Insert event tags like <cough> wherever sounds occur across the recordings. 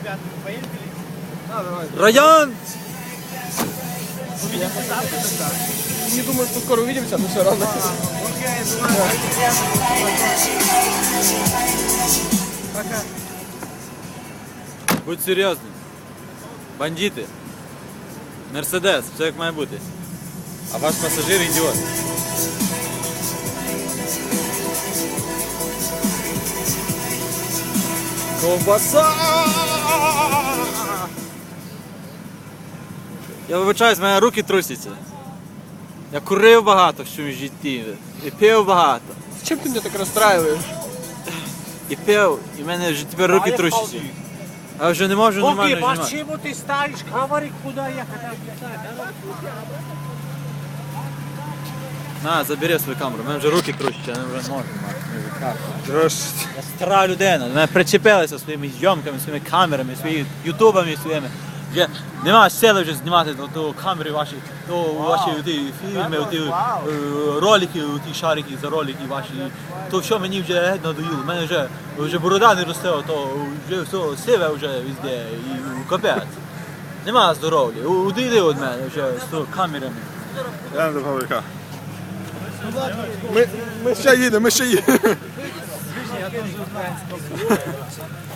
ребят, поехали. А, давай. Район! Увидимся завтра тогда. Не думаю, что скоро увидимся, но все равно. Окей, ну Пока. Будь серйозним. Бандити. Мерседес, все як має бути. А ваш пасажир ідіот. Ковбаса! Я вибачаюсь, в мене руки трусяться. Я курив багато в своєму житті. І пив багато. Зачем ты меня так расстраиваешь? І пив, і в мене вже тепер руки трусяться. А вже не можу нормально Окей, знімати. почему ты ставишь? Говори, куда ехать. На, забери свою камеру, в мене вже руки крутять, я не вже не можу. Я стара людина, до мене причепилися своїми зйомками, своїми камерами, своїми ютубами своїми. Вже нема сили вже знімати до, до камери ваші, до ваші ті фільми, ті е, ролики, ті шарики за ролики ваші. То все мені вже геть надоїло. У мене вже, вже борода не росте, то вже все сиве вже везде і капець. Нема здоров'я. Удійди від мене вже з камерами. Я не до Павлика. Ми, ми ще їдемо, ми ще їдемо.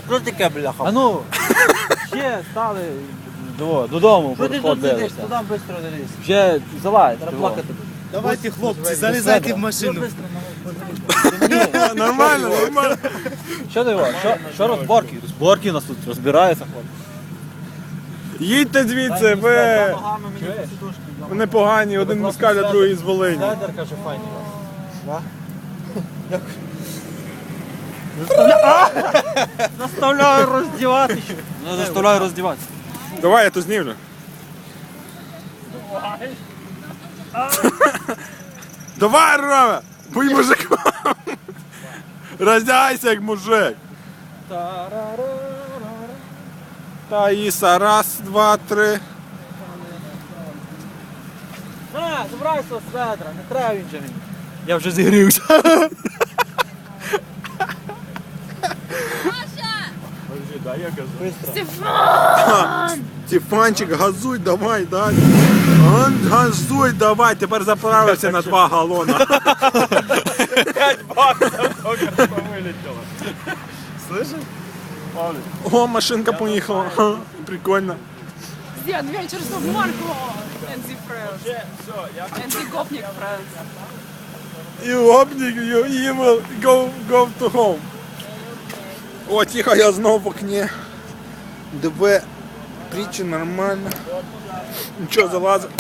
Що таке, бляха? А ну, ще стали до, додому, Що ти тут сидиш? Туди швидко дивись. Вже залазь. Треба плакати. Давайте, хлопці, залізайте в машину. Нормально, нормально. Що ти його? Що, що розборки? Розборки у нас тут розбираються. Їдьте звідси, ви вони погані, один москаль, а другий з Волині. Федер каже, файні. вас. Заставляю роздівати. Не заставляю роздіватися. Давай, я то знімлю. Давай, Рома! Будь мужиком! Роздягайся як мужик! Таїса, раз, два, три. На, забирайся з Федора, не треба він же мені. Я вже зігрівся. Стефанчик, газуй, давай, далі. Ан- Газуй, давай, тепер заправився на два галона. О, машинка поїхала. Ха, Прикольно. Дед, вечер с Марко! Энзи Фрэнс. Энзи Гопник Фрэнс. You гопник, you evil, go, go to home. О, тихо, я знову в окні. ДВ, притчі нормально. Нічого залазить.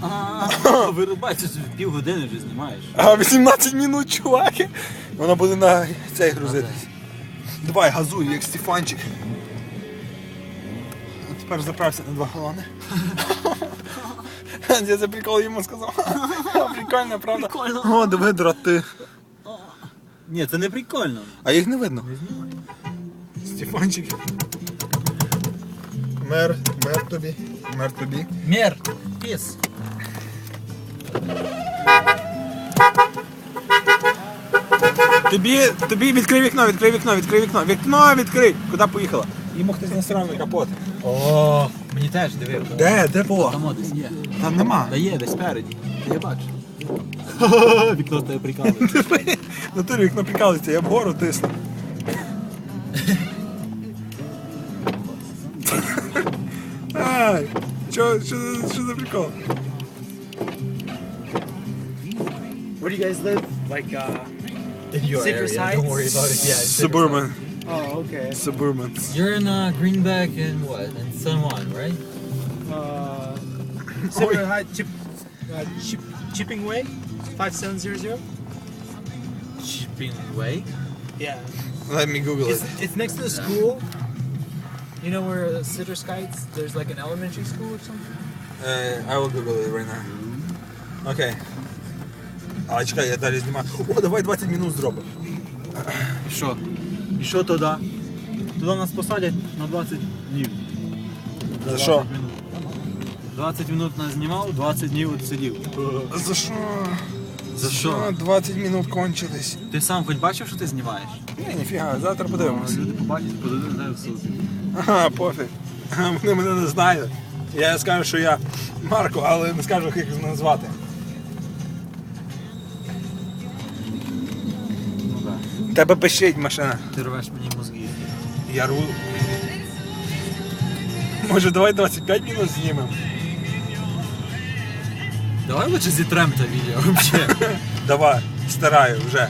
<laughs> Залізно? Вирубайся, пів години вже знімаєш. А 18 минут, чуваки. Вона буде на цей грузитись. Давай, газуй, як Стефанчик. А тепер заправся на два галони. <laughs> Я за прикол йому сказав. Прикольно, правда? Прикольно. О, диви, дроти. Ні, це не прикольно. А їх не видно. Стефанчик. Мер, мер тобі. Мер тобі. Мер, піс. Тобі, тобі відкрий вікно, відкрий вікно, відкрий вікно. Вікно відкрий. Куди поїхала? Йому хтось насрав на капот. О, мені теж дивив. Де? Де було? Там десь є. Там нема. Та є, десь спереді. Та я бачу. <laughs> Вікно тебе прикалує. <laughs> На турі вікно прикалується, я вгору тисну. <laughs> Ай, що, що, що за прикол? Where do you guys live? Like, uh, in your Citrus area. Heights? Don't worry about it. Yeah, <laughs> Suburban. Oh, okay. Suburban. You're in uh, Greenback and what? In San Juan, right? Uh, <laughs> Citrus Heights, Chip, uh, Chip, Chipping Way, five seven zero zero. Chipping Way. Yeah. Let me Google it's, it. It's next to the school. You know where uh, Citrus Heights? There's like an elementary school or something. Uh, I will Google it right now. Okay. А, чекай, я далі знімаю. О, давай 20 минут зробимо. І що? І що туди? Туди нас посадять на 20 днів. За що? 20 минут нас знімав, 20 днів от сидів. За що? За що? 20 минут кончились. Ти сам хоч бачив, що ти знімаєш? Ні, ніфіга, завтра подивимось. Люди побачать, подадуть знаю в суд. Ага, пофіг. Вони мене не знають. Я скажу, що я Марко, але не скажу, як їх назвати. Тебе пищить машина. Ти рвеш мені мозги. Я ру. Може, давай 25 минут знімемо? Давай лучше зітрем те відео взагалі. <laughs> Давай, стараю вже.